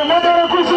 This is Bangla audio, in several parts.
আমাদের খুশি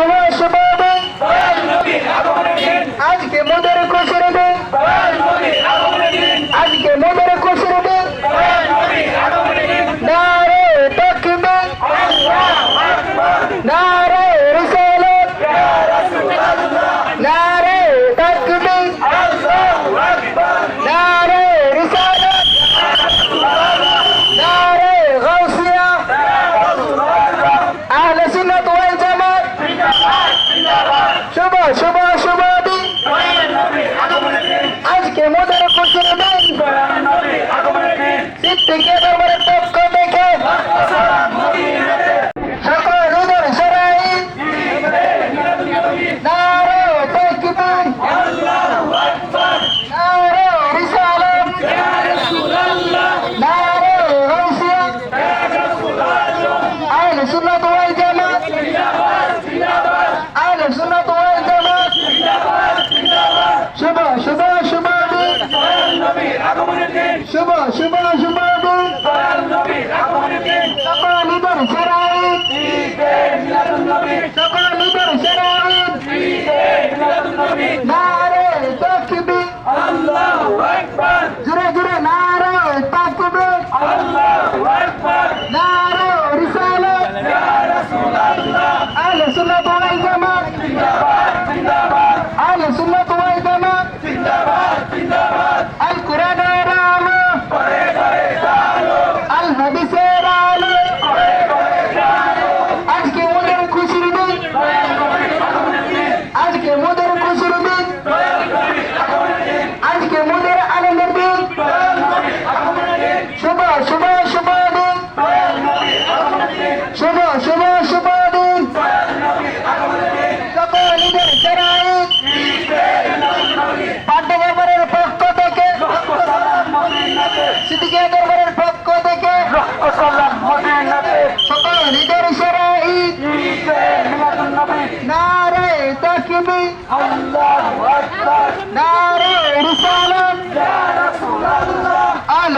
সময় এসে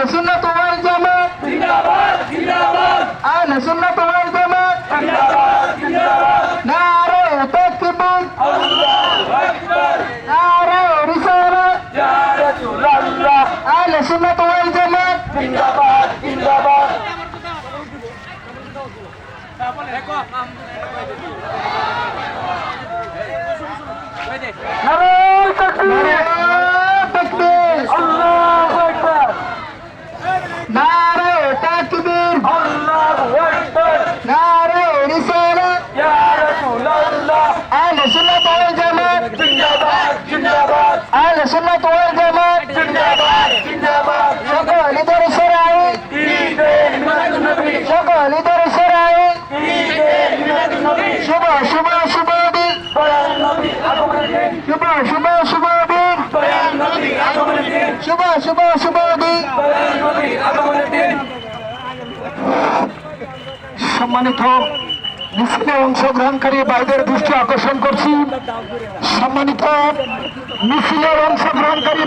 सुनना तुम्हारे जमा जिंदाबाद जिंदाबाद आने सुनना तुम्हारे সুন্নাত ওয়াল জামাত জিন্দাবাদ জিন্দাবাদ। নারায় তাকবীর নারায় তাকবীর আল্লাহু আকবার। নারায় তাকবীর। আল্লাহু সুন্নাত ওয়াল জামাত। শুভ শুভ শুভ শুভ শুভ সম্মানিত মিছিলে অংশগ্রহণকারী বাইদের দৃষ্টি আকর্ষণ করছি। সম্মানিত মিছিলের অংশগ্রহণকারী